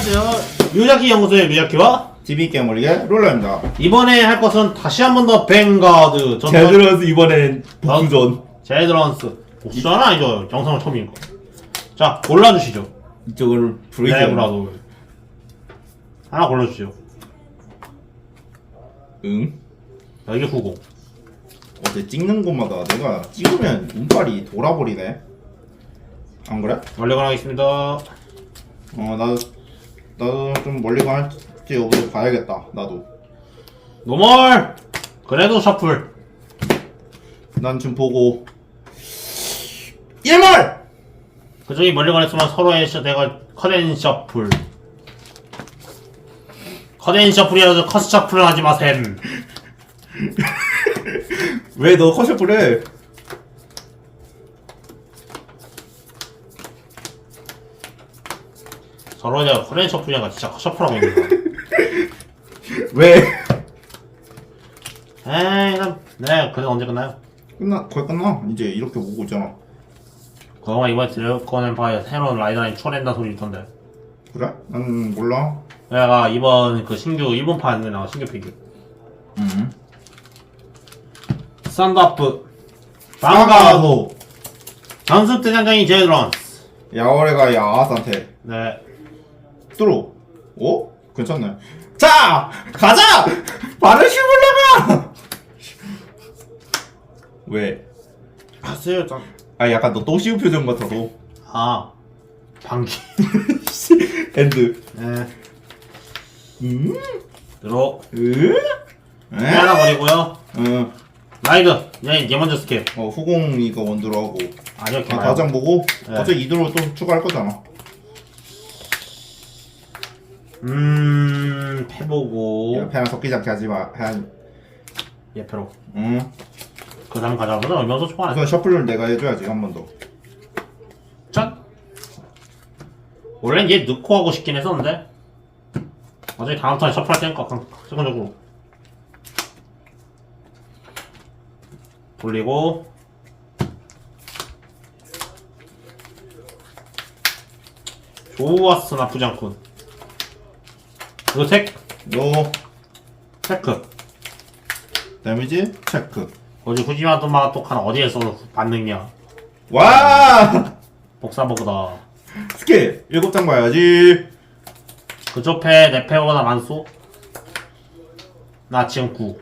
안녕하세요. 뮤자키 연구소의 TV 게임 올리게 롤러입니다. 이번에 할 것은 다시 한 번 더 뱅가드 전 제드런스 이번엔 복수전. 제드런스 복수는 아니죠. 영상은 처음인 거. 자 골라주시죠. 이쪽을 브레이크. 네브라도 하나 골라주시죠. 응. 자, 이게 후공. 어제 찍는 곳마다 내가 찍으면 운빨이 돌아버리네. 안 그래? 원래 가겠습니다. 어 나도 나도 좀 멀리 갈지 여부터 봐야겠다. 나도. 노멀. 그래도 셔플. 난 지금 보고 1말. 그쪽이 멀리 가냈으면 서로의 셔 내가 커덴 셔플. 커덴 셔플이라도 커스 셔플을 하지 마셈. 왜 너 커셔플해? 내가 커덴 셔플이니까 진짜 커 셔플하고 있는. 왜? 에이, 난, 네, 그래서 언제 끝나요? 끝나 거의 끝나. 이제 이렇게 보고 있잖아. 그동안 이번에 드래곤 엠파이어 새로운 라이더라인 초랜다 소리 있던데. 그래? 난 몰라. 내가 이번 그 신규 일본판에 나와 신규 피규어. 음. 썬더프. 방가호. 연습 대장장이 제드런스. 야월에가 야아산테. 네. 뚫어. 오? 괜찮네. 자! 가자! 발을 휘물려면! 왜? 하세요, 짱. 아, 약간 너 또 시우 표정 같아서. 아. 방귀. 엔드. 네. 음? 들어. 으? 에? 하나 버리고요. 응. 라이드. 얘, 얘 먼저 스킬. 어, 후공이가 원드로 하고. 아니요, 아, 걔 가장 보고. 네. 어차피 이대로 또 추가할 거잖아. 음, 패보고. 옆에랑 섞이지 않게 하지 마. 한, 예패로. 응. 그 다음 가자. 그다음 얼마나 초반에. 우선 셔플을 내가 해줘야지, 한 번 더. 짠! 원래는 얘 넣고 하고 싶긴 했었는데 어차피 다음 턴에 셔플할 테니까 그냥 순간적으로 돌리고 좋았어 나쁘지 않군 이거 색 너, 체크 데미지 체크. 어디 후지마토마 똑하나 어디에 써서 반능이야 와! 복사버그다 스킬! 일곱 장 봐야지. 그쪽 패, 내 패보다 많소? 나 지금 9.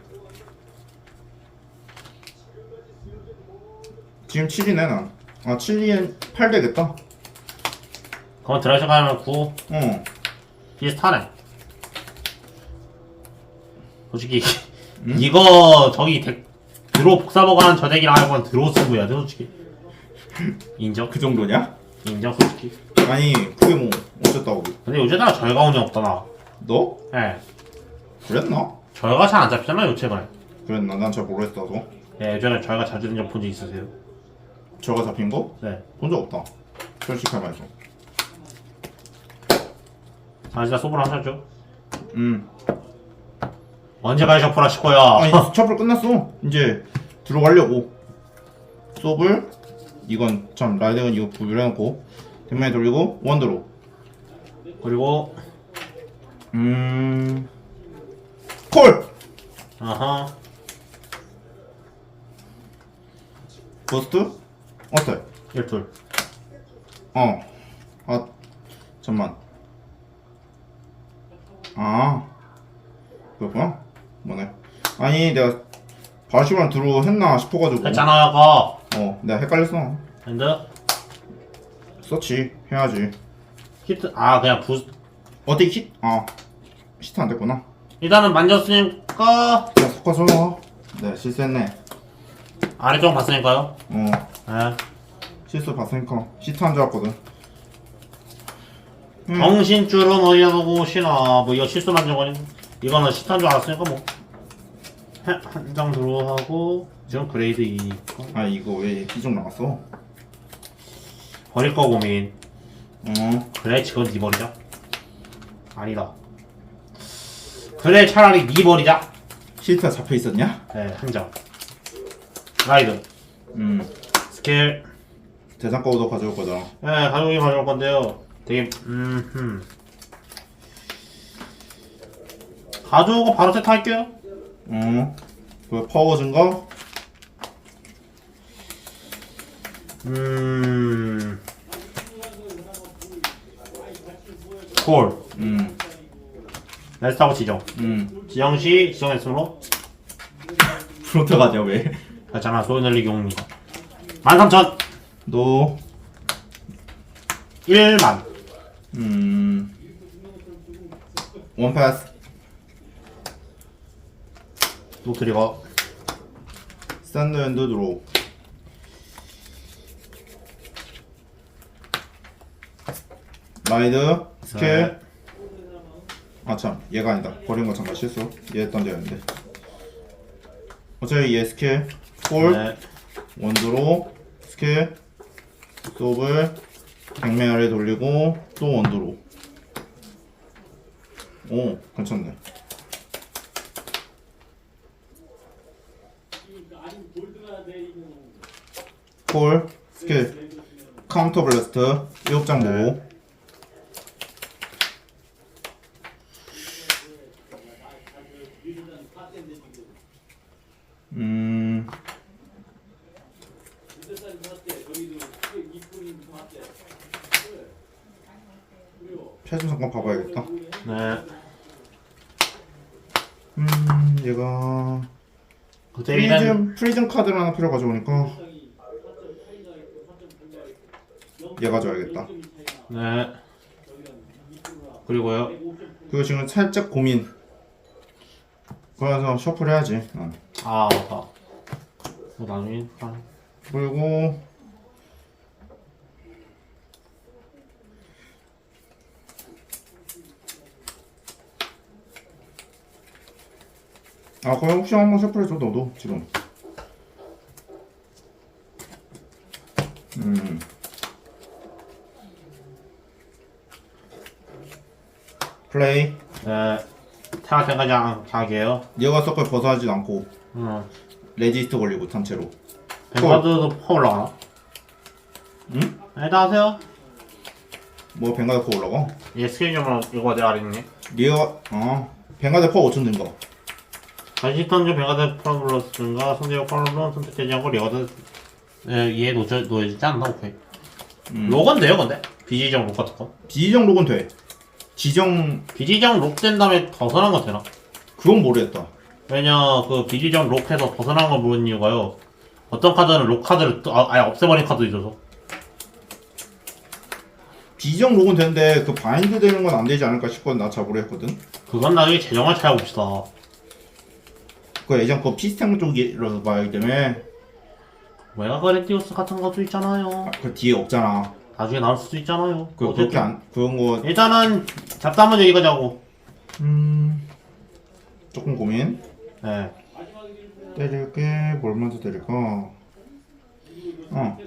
지금 7이네, 난. 아, 7이 8 되겠다. 그럼 드라이브 가면 9. 어. 비슷하네. 솔직히, 이거, 저기, 덱, 드로 복사버거 하는 저 덱이랑 하면 드로 승부야, 돼, 솔직히. 인정? 그 정도냐? 인정, 솔직히. 아니, 그게 뭐, 어쨌다고. 근데 요새다가 절가 운이 없다, 나. 너? 예. 그랬나? 절가 잘 안 잡히잖아, 요 최근에. 그랬나? 난 잘 모르겠다, 너. 예, 예전에 절가 자주 된적 본적 있으세요? 저가 잡힌 거? 네. 본 적 없다. 솔직히 말해서. 아, 진짜 소불 하셨죠? 음. 언제까지 셔플 하실 거야? 아니, 첩을 끝났어. 이제, 들어가려고. 소블. 이건, 참, 라이딩은 이거 구별해놓고. 뒷면에 돌리고, 원드로. 그리고, 음. 콜! 아하. 버스트? 어때? 1풀. 어. 아, 잠만. 아. 그렇구나? 뭐네. 아니, 내가 바시만 들어 했나 싶어가지고. 했잖아요, 거. 어, 내가 헷갈렸어. 핸드. 서치 해야지. 히트. 아, 그냥 부스. 어디 히? 아, 히트 안 됐구나. 일단은 만졌으니까. 그냥 섞어서. 네, 실수했네. 아래쪽 봤으니까요. 어, 네. 실수 봤으니까 히트 한줄 알았거든. 음. 정신줄은 어디다 두고 오시나. 뭐, 이거 실수 만든 거니. 이거는 시탄 줄 알았으니까 뭐. 한 장 들어하고. 지금 그레이드 2니까. 아, 이거 왜 희종 나왔어? 버릴 거 고민. 어, 그래, 지금 니 버리자. 아니다. 그래, 차라리 니 버리자. 히트가 잡혀 있었냐? 네, 한 장. 라이드. 음, 스킬. 대장 거도 가져올 거잖아. 네, 가족이 가져올 건데요. 되게, 음, 흠. 가져오고 바로 세트 할게요. 어. 그 파워 증가? 음. 콜. 음. 레스타고 지정. 음. 지정 시 지정했으므로 프로트 가냐 왜? 그렇잖아. 소위 늘리기 옵니다. 13,000. 너 1만. 음. 원 패스. 노트리거. 샌드앤드 드로우. 라이드 스킬. 네. 아참 얘가 아니다. 버린 거 잠깐 실수. 얘 던져야 되는데. 어차피 얘 스킬. 폴. 네. 원드로 스킬 소블 백매 아래 돌리고 또 원드로 오 괜찮네 폴 스킬 카운터 블래스트 7장 보고 음 패션 잠깐 봐봐야겠다. 네. 음, 얘가 그때는 프리즘 프리즘 카드를 하나 필요 가져오니까 얘 가져야겠다. 네. 그리고요. 그거 지금 살짝 고민. 그래서 셔플 해야지. 어. 아 맞다. 뭐 나중에 아, 그리고 아, 그럼 혹시 한번 셔플해줘 너도 지금. 음. 플레이. 네. 태양 생가장 자기예요. 얘가 서클 벗어나지 않고 음. 레지스트 걸리고 단체로. 뱅가드도 퍼 올라가나? 응? 일단 하세요. 뭐 벵가드 퍼 올라가? 얘좀 이거 내가 알겠니? 얘가 어 벵가드 퍼 5천 든 거. 간식턴즈 뱅가드 프로블러스인가 상대적 팔로는 선택되지 않고 리어드 예, 얘 놓쳐 놓여지지 않나 오케이. 음. 로건 돼요 근데? 비지정 록 같은 거? 비지정 록은 돼. 지정 비지정 록 된 다음에 벗어난 거 되나? 그건 모르겠다. 왜냐 그 비지정 록해서 벗어난 걸 모르는 이유가요. 어떤 카드는 록 카드를 또 아, 아예 없애버린 카드 있어서 비지정 록은 되는데 그 바인드 되는 건 안 되지 않을까 싶거든 나 잡으려 했거든. 그건 나중에 재정을 찾아봅시다. 그 예전 그 피스템 쪽이라서 봐야 때문에 메가 그레디우스 같은 것도 있잖아요. 아, 그 뒤에 없잖아. 나중에 나올 수도 있잖아요. 그 어쨌든 그렇게 안 그런 거 일단은 잡담은 여기까지 하고 음. 조금 고민. 네. 때릴게 뭘 먼저 때릴까? 어.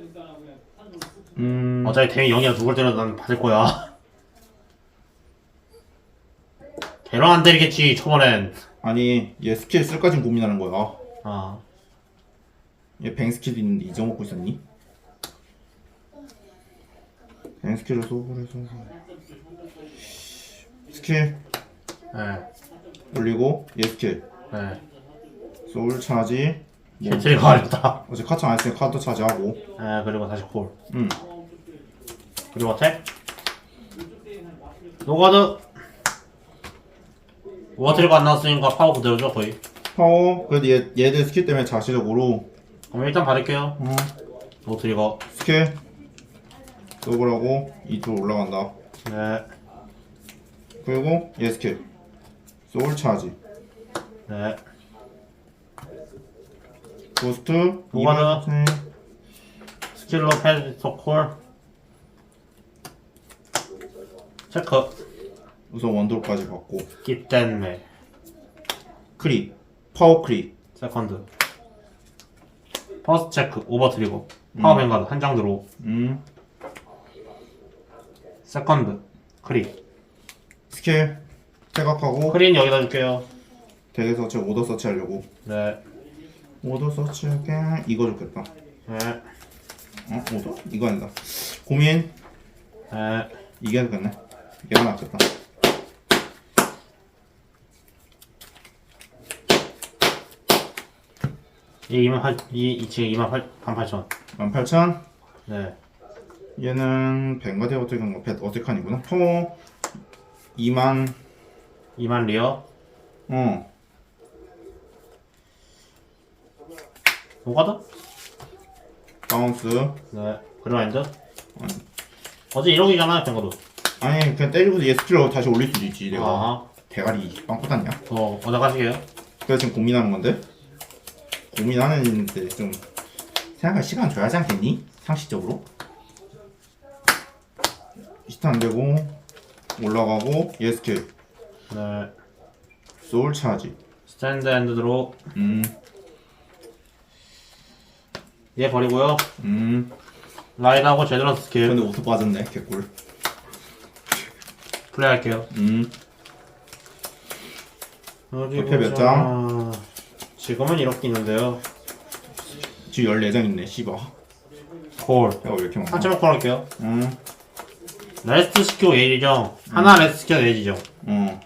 음. 어차피 대위 0이라 누굴 때려도 난 받을 거야. 걔랑 안 때리겠지 초반엔. 아니 얘 스킬 쓸까진 고민하는 거야. 아 얘 뱅 스킬도 있는데 잊어먹고 있었니? 뱅 스킬을 소홀해서 스킬 네. 올리고 얘 스킬 네. 소울 차지 뭐, 캐트리가 어렵다. 어제 카츠 안 했으니 카드 차지하고 네 그리고 다시 콜. 음 그리고 어택. 노가드. 워트리가 안 나왔으니까 파워 그대로죠 거의. 파워 그래도 얘, 얘들 스킬 때문에 자체적으로 그럼 일단 받을게요. 음, 노트리거. 스킬 소울하고 이쪽으로 올라간다 네. 그리고 얘 스킬 소울 차지 네. 고스트. 200%, 스킬로 패드 콜. 체크. 우선 원도로까지 받고 깃댄메. 크리 파워 크리 세컨드. 퍼스트 체크. 오버 트리거. 파워 뱅가드 한장 들어. 음 세컨드 크리 스킬 제각하고 크린 여기다 줄게요. 대대 서치 오더 서치 하려고. 네. 오더 서치 할게. 이거 좋겠다. 네. 어? 오더? 이거 아니다. 고민? 네. 이게 좋겠네. 얘가 낫겠다. 이 28, 이, 이 지금 2만 8, 8천. 18,000 네. 얘는 뱅가드 어떻게 한 거? 배 어떻게 하니구나 퍼 2만 2만 리어. 어 노가드? 바운스 네. 그라인드? 어제 1억이잖아요, 뱅거도. 아니 그냥 때리고서 얘 스킬로 다시 올릴 수도 있지 내가 아, 대가리 빵꾸 났냐? 어, 어제 가시게요? 그래서 지금 고민하는 건데 고민하는데 좀 생각할 시간 줘야지 않겠니? 상식적으로 히트 안 되고 올라가고 얘 스킬 네. 소울 차지 스탠드 앤드 드로. 음 얘 버리고요. 음. 라이드하고 제대로 스킬. 근데 오토 빠졌네 개꿀 플레이할게요. 음 어디 옆에 몇 보자. 지금은 이렇게 있는데요. 지금 14장 있네 씨발 콜. 내가 왜 이렇게 많아 한점을 콜 할게요. 음 레스트 시켜 예지정. 하나 레스트 시켜 예지정. 어.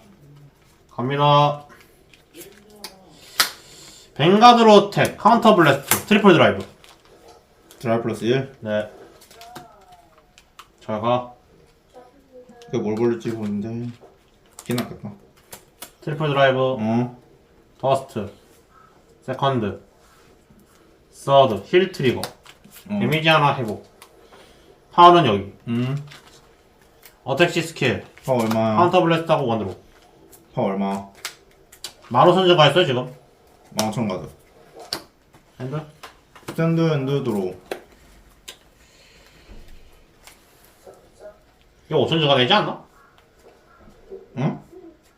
갑니다. 뱅가드로 탭. 카운터 블래스트. 트리플 드라이브. 드라이 플러스 1 네. 잘 가. 그게 뭘 걸릴지 보는데 기났겠다 트리플 드라이브. 어 더스트. 세컨드. 서드. 힐 트리거. 어. 데미지 하나 회복. 파워는 여기. 음 어택시 스킬. 파 얼마 카운터 블래스트하고 원드로. 파 얼마 마로 선수가 있어요 지금. 15,000 가드 핸들? 스탠드 앤드 드로우 이거 5천주가 되지 않나? 응?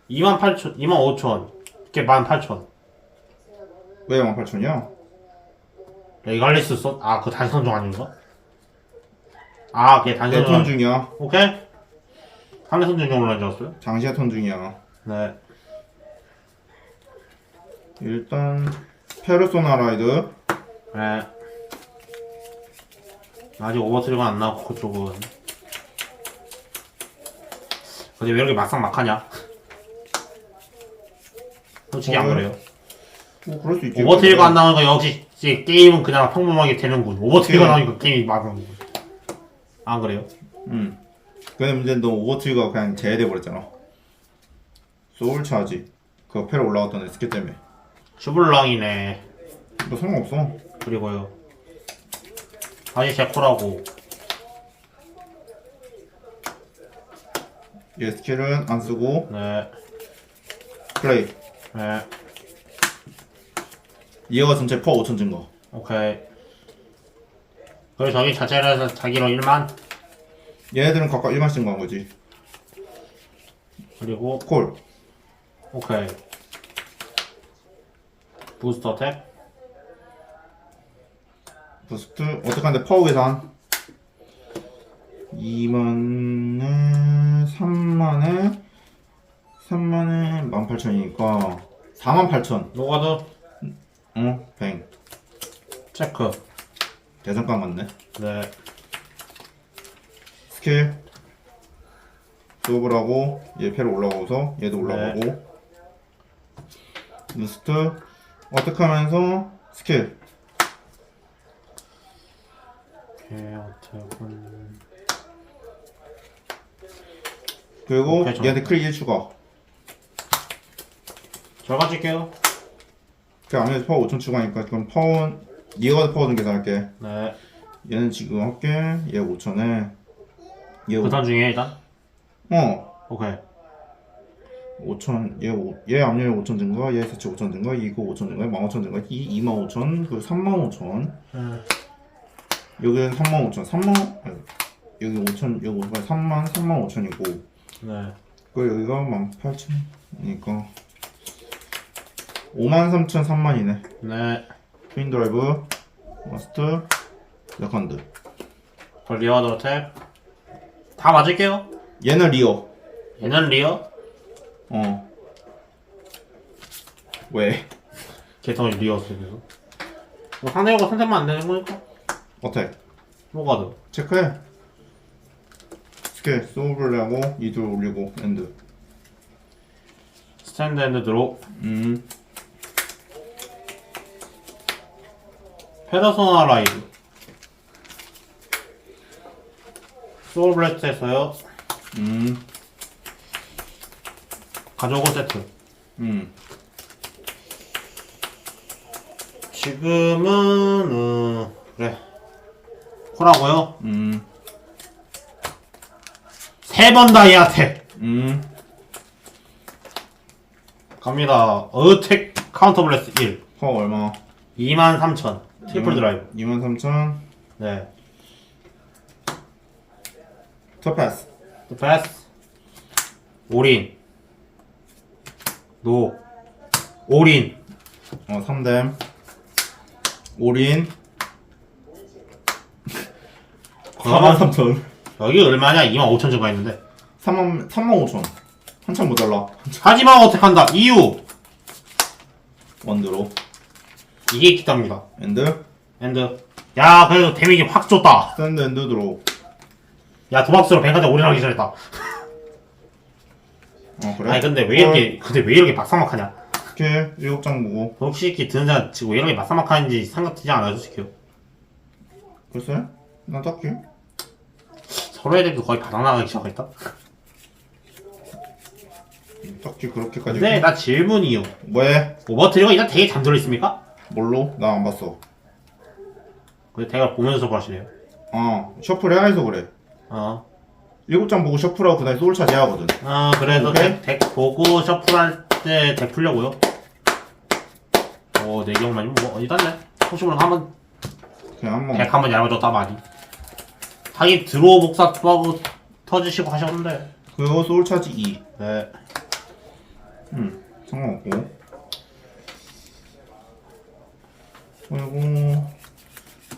2만 8천, 2만 5천. 이게 1만 8천. 왜 18,000이야? 레갈리스 써? 아, 그 단지 선정 아닌가? 아, 걔 단지 내턴 선정. 중이야 오케이. 상대 선정용으로 앉았어요? 장시야 턴 중이야 네. 일단 페르소나 라이드 네. 아직 오버트리가 안 나왔고, 그쪽은. 근데 왜 이렇게 막상 막하냐? 솔직히 안 어, 그래요. 뭐 그럴 수 있지 오버트리가 안 나오니까 역시 이제 게임은 그냥 평범하게 되는군. 오버트리가 네. 나오니까 게임이 막는군. 안 그래요? 응 근데 문제는 너 오버트리가 그냥 제외돼 버렸잖아 소울 차지 그거 페르 올라갔던 애 스킬 때문에 슈블랑이네. 너 상관없어 그리고요. 다시 제코라고. 얘 스킬은 안 쓰고 네. 플레이 네. 얘가 전체 퍼 5천 증거 오케이. 그리고 저기 자체로 해서 자기로 1만. 얘네들은 각각 1만씩 증거한 거지 그리고, 콜 오케이. 부스터 탭. 부스트 어떻게 하는데 파워 계산 2만에 3만에 3만에 18,000이니까 48,000 노가드. 어? 뱅 체크. 대상가 맞네 네. 스킬 수업을하고 얘 패로 올라가고서 얘도 올라가고. 부스트 어떻게 하면서 스킬. 오케이, 어택은. 그리고 오케이, 저- 얘한테 크리 1 추가. 결과 찍게요. 그 아무래도 파워 5천 추가니까 그럼 파워 니가 파워 좀 계산할게. 네. 얘는 지금 할게. 얘 5천에 얘 5, 그단 중에 일단. 어 오케이. 5천 얘, 5, 얘 앞면에 5천 증가 얘 대체 5천 증가 이거 5천 증가 15,000 증가 이 2만 5천 그 3만 5천 음. 여기는 3만 5천 3만 아니, 여기 5천 여기 5천 3만 3만 5천이고 네. 그 여기가 18,000이니까 5만 3천 3만이네 네. 트윈 드라이브 마스터 레컨드 저 리어더 탭. 다 맞을게요. 얘는 리어 얘는 리어. 어 왜? 개성이 리어스 그래서. 뭐 상대하고 선택만 안 되는 거니까. 어택 노가드. 체크해 스킬 소울블레하고 이들 올리고 엔드 스탠드 앤드 드로. 음 페더소나 라이드 소울블레스트에서요. 음, 가져오고 세트. 음. 지금은 어, 그래. 콜하고요. 음, 세 번 다이아텍. 음. 갑니다. 어택 카운터 블레스 1 파워 얼마? 23,000 트리플 드라이브. 23,000. 네 터패스. 또 패스 올인 노 올인 어, 3댐. 올인. 43,000. 여기 얼마냐 25,000 증가 있는데 3만, 35,000. 한참 모자라. 하지만 어택한다 이유 원드로. 이게 때문이다 엔드. 엔드 야 그래도 데미지 확 줬다 스탠드 엔드 드로우. 야 도박수로 뱅카드 올인하기 잘했다 어, 그래? 아니 근데 왜 이렇게 근데 왜 이렇게 막상막하냐 스킬 7장 보고. 솔직히 드는 사람 지금 왜 이렇게 막상막하는지 생각되지 않아요 솔직히 글쎄? 난 딱히. 서로 애들도 거의 바닥나가기 시작했다 딱히 그렇게까지. 근데 나 질문이요 왜? 오버트리거 일단 되게 잠들어 있습니까? 뭘로? 나 안 봤어. 근데 대가 보면서 그러시네요 어, 셔플 해야 해서 그래. 어, 7장 보고 셔플하고 그다음에 소울 차지 하거든. 어 그래서 오케이. 덱, 덱 보고 셔플할 때 덱 풀려고요 오 내경만 뭐 어디 땄네 모르 한번 그냥 한번. 덱 한번 얇아졌다 많이 하긴 드로우 복사 투하고 터지시고 하셨는데 그거 소울 차지 2. 네 응, 상관없고. 그리고,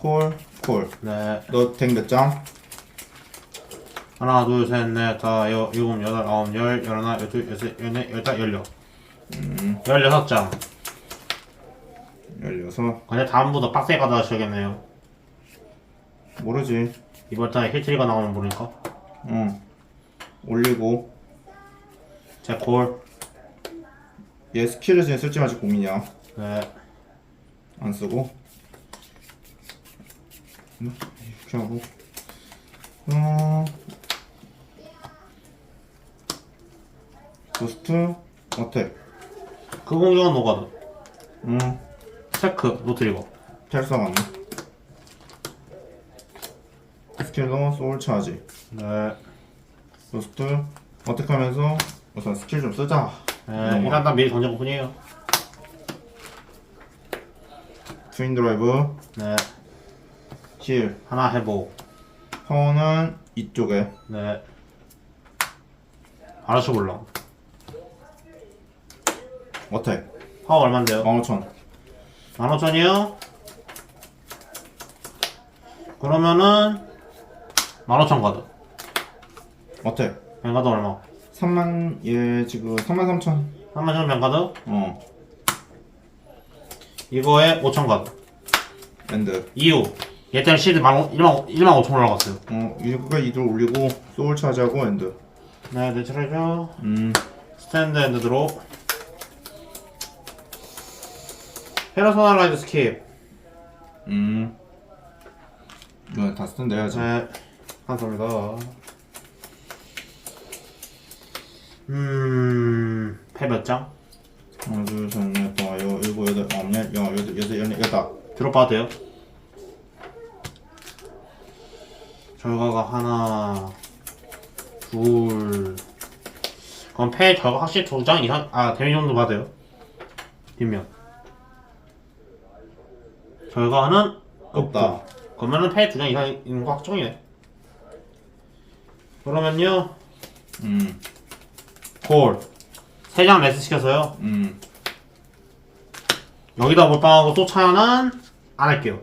콜, 콜. 네. 너 덱 몇 장? 하나, 둘, 셋, 넷, 다, 여, 일곱, 여덟, 아홉, 열, 열하나, 열둘, 열셋, 열넷, 열다, 열여. 음, 열여섯 장. 16. 근데 다음부터 빡세게 가져가셔야겠네요. 모르지. 이번 달에 힐트리가 나오면 모르니까. 응. 올리고. 제 콜. 얘 스킬을 지금 쓸지 말지 고민이야. 네. 안 쓰고. 음, 이렇게 하고. 어. 부스트, 어택. 그 공격은 노가드. 음, 체크, 노트리거. 텔사 맞네. 스킬로 소울 차지. 네. 부스트, 어택하면서 우선 스킬 좀 쓰자. 네. 일단 난 미리 것 뿐이에요. 트윈 드라이브, 네. 힐. 하나 해보. 파워는 이쪽에. 네. 알아서 몰라. 어택. 파워 얼만데요? 15,000. 15,000이요? 그러면은 15,000 가드. 어택. 뱅가드 얼마? 3만, 얘 지금 33,000. 3만원 뱅가드? 어. 이거에 5,000 가드. 엔드. 이유. 얘 때문에 실드 1만, 1만, 1만 5천 올라갔어요. 어, 이거까지 이들 올리고 소울 차지하고 엔드. 네, 내추럴죠. 음. 스탠드 엔드 드로. 페르소널라이즈 스킵. 음. 이거 다 해야지. 네, 감사합니다. 음, 패몇 장? 하나, 둘, 셋, 넷, 다, 여, 일곱, 여덟, 아홉, 열, 여, 여덟, 여섯, 열네, 여다. 드롭봐도 돼요? 결과가 하나, 둘. 그럼 패 결과 확실히 두 장 이상, 아, 데미지 정도 받아요. 뒷면. 결과는 없다. 그러면은 패 두 장 이상 있는 거 확정이네. 그러면요, 음. 골. 세 장 레스 시켜서요. 음. 여기다 몰빵하고 또 차는 안 할게요.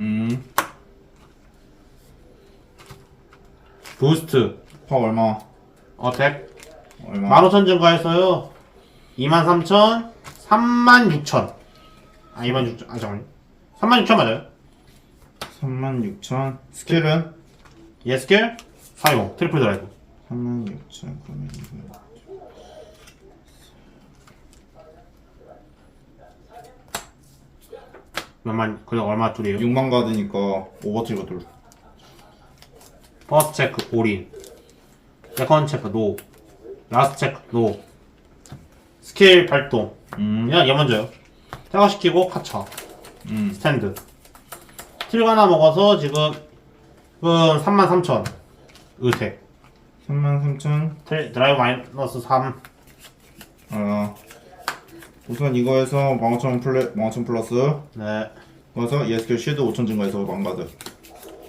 음. 부스트. 파워 얼마? 어택. 얼마? 15,000 증가했어요. 23,000, 36,000. 아, 26,000. 아, 잠깐만요. 36,000 맞아요. 36,000. 스킬은? 예 스킬, 사용, 트리플 드라이브. 36,000. 그러면 이거. 몇만 그래 얼마 줄이에요? 6만 가드니까 오버트리거 돌. 퍼스트 체크 올인 세컨드 체크 노 라스트 체크 노 스킬 발동 음. 그냥 얘 먼저요 퇴화시키고 카차 음. 스탠드 틸 하나 먹어서 지금 지금 33,000 의택 33,000. 틸 드라이브 마이너스 3 아. 우선 이거에서 15,000 플레 15,000 플러스. 네. 그래서 ESQ 쉴드 5,000 증가해서 만가드.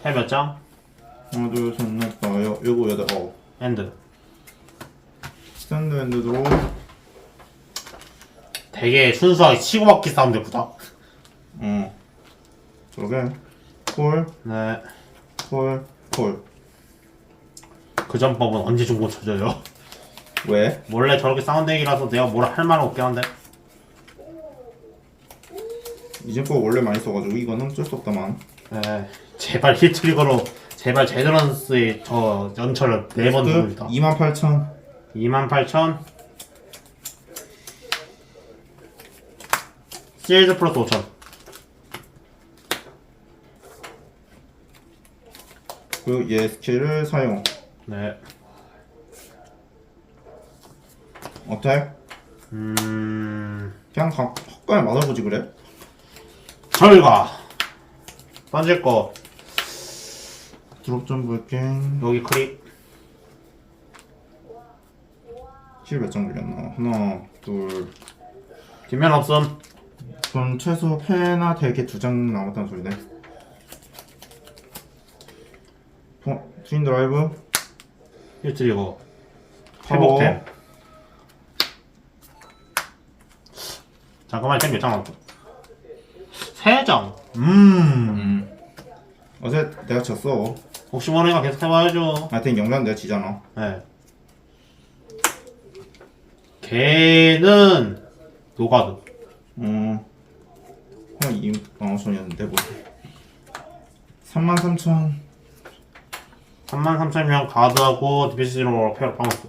해몇 장? 하나, 둘, 셋, 넷, 다, 여, 일곱, 여덟, 아홉. 엔드 스탠드 드로. 되게 순수하게 치고받기 싸움 됐구나 어. 저게. 콜, 네. 콜, 콜. 그 전법은 언제 중고 쳐져요? 왜? 원래 저렇게 싸운 덱이라서 내가 뭘할 말은 없긴 한데 이제 거 원래 많이 써가지고 이거는 어쩔 수 없다만. 네. 제발 힐트리거로 제발 제드런스의 저 연철을 네번 누릅니다 28,000. 28,000 실드 플러스 5,000 그리고 얘 스킬을 사용. 네. 어택. 음... 그냥 가, 헛간에 맞아보지 그래? 결과 던질 거 드롭 좀 볼게. 여기 크립 킬몇장 걸렸나? 하나, 둘. 뒷면 없음 그럼 최소 패나 대게 두 장 남았다는 소리네. 어, 트윈 드라이브. 힐트리거 파워. 회복템 잠깐만 템 몇장 남았어 3장 음 음. 어제 내가 졌어. 혹시 모르니까 계속 해봐야죠 하여튼 영상 내가 지잖아. 네. 걔는 노가드 어. 한 2만 5천이었는데 뭐. 33,000. 33,000명 가드하고 디펜시로 페어 파운스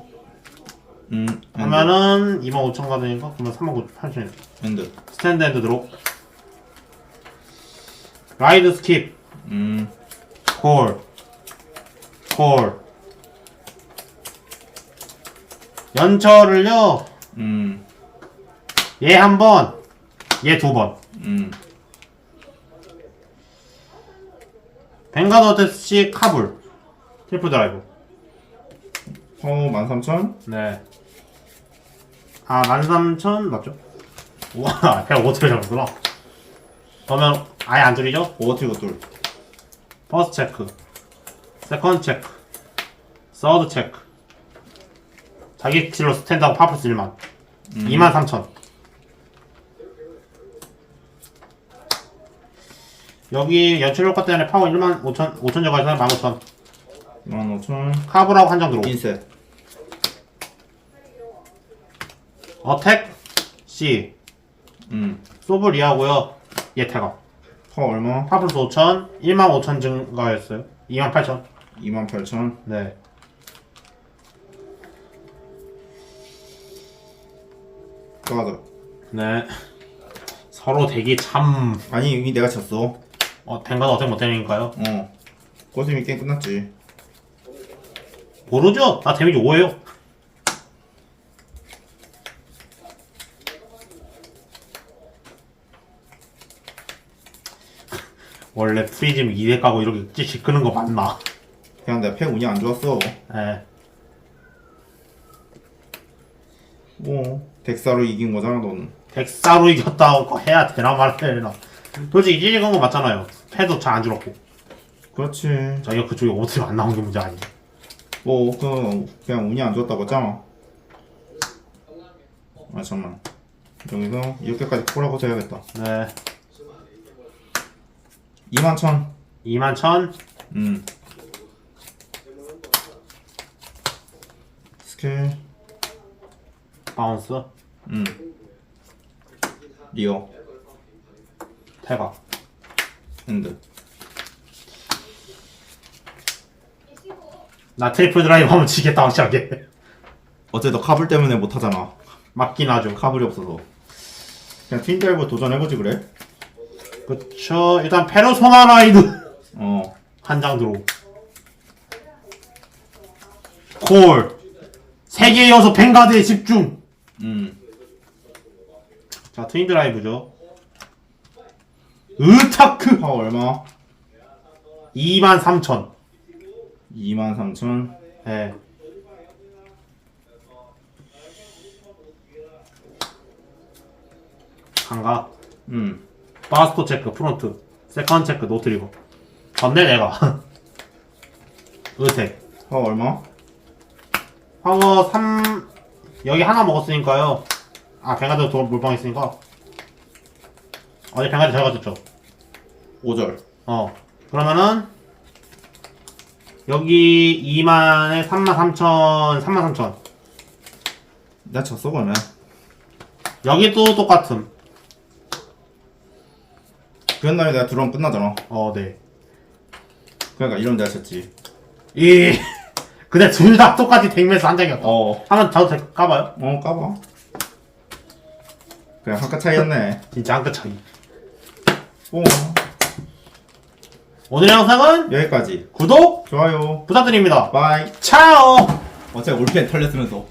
음. 하면은 25,000 가드니까 그러면 39,000 엔드. 스탠드 엔드 드롭 라이드 스킵 음. 콜 콜. 연철을요 음. 얘 한 번, 얘 두 번. 음. 벵가드 어테스시 카불 트리플 드라이브 파워 13,000. 네. 아, 13,000 맞죠? 우와, 배가 어떻게 잡았구나. 그러면 아예 안 줄이죠? 오버트리거 돌. 퍼스트 체크, 세컨드 체크, 서드 체크. 자기 킬로 스탠드하고 파프스 1만. 23,000. 여기 연출 효과 때문에 파워 1만 5천, 5천 저가에서 15,000. 15,000. 카브라고 한 장 들어오고. 인셋. 어택 C 음. 소블 이하고요 얘 태가 파워 얼마? 파플스 5천 1만 5천 증가했어요 2만 8천 28,000. 네 가드. 네. 서로 대기 참 아니 이미 내가 졌어. 어, 댕가도 어택 못되니까요 어. 거기서 이미 게임 끝났지. 모르죠 나 데미지 5에요 원래 프리즘 2대 까고 이렇게 찌씩 끄는 거 맞나 그냥 내가 패 운이 안 좋았어. 네. 뭐 덱사로 이긴 거잖아 너는. 백사로 이겼다고 해야 되나 말아야 되나 솔직히 찌직한 거 맞잖아요 패도 잘 안 줄었고 그렇지. 저희가 그쪽에 어떻게 안 나온 게 문제 아니에요 뭐그 그냥 운이 안 좋았다고 했잖아. 아 잠만. 여기서 이렇게까지 콜하고 해야겠다. 네 21,000. 2만 천 음. 스킬. 바운스 음. 리어. 태가 핸드. 나 트리플 드라이브 하면 지겠다 확실하게 어째 너 카불 때문에 못 하잖아. 맞긴 하죠 카불이 없어서. 그냥 트윈 드라이브 도전해보지 그래? 그쵸. 일단 페르소나 라이드 어. 한 장 들어. 콜. 세개 이어서 뱅가드에 집중. 음. 자, 트윈 드라이브죠. 으타크 파워 얼마? 23,000. 23,000. 예. 감각. 음. 바스토 체크, 프론트, 세컨 체크, 노트 리버. 졌네, 내가. 의색. 파워 얼마? 황어 3, 여기 하나 먹었으니까요. 아, 뱅가드 도 물방 있으니까. 어제 뱅가드 잘 가졌죠? 5절. 어. 그러면은, 여기 2만에 3만 3천, 3만 3천. 내가 쳤어 그러면. 여기도 똑같음. 그 옛날에 내가 들어오면 끝나잖아. 어, 네. 그러니까 이러면 내가 쳤지. 이, 근데 둘 다 똑같이 댕면서 한 장이었다. 어. 한번 저도 될- 까봐요. 어 까봐. 그냥 한끗 차이였네. 진짜 한끗 차이. 뽕. 오늘의 영상은 여기까지. 구독 좋아요. 부탁드립니다. 바이. 차오! 어차피 올펜 털렸으면서.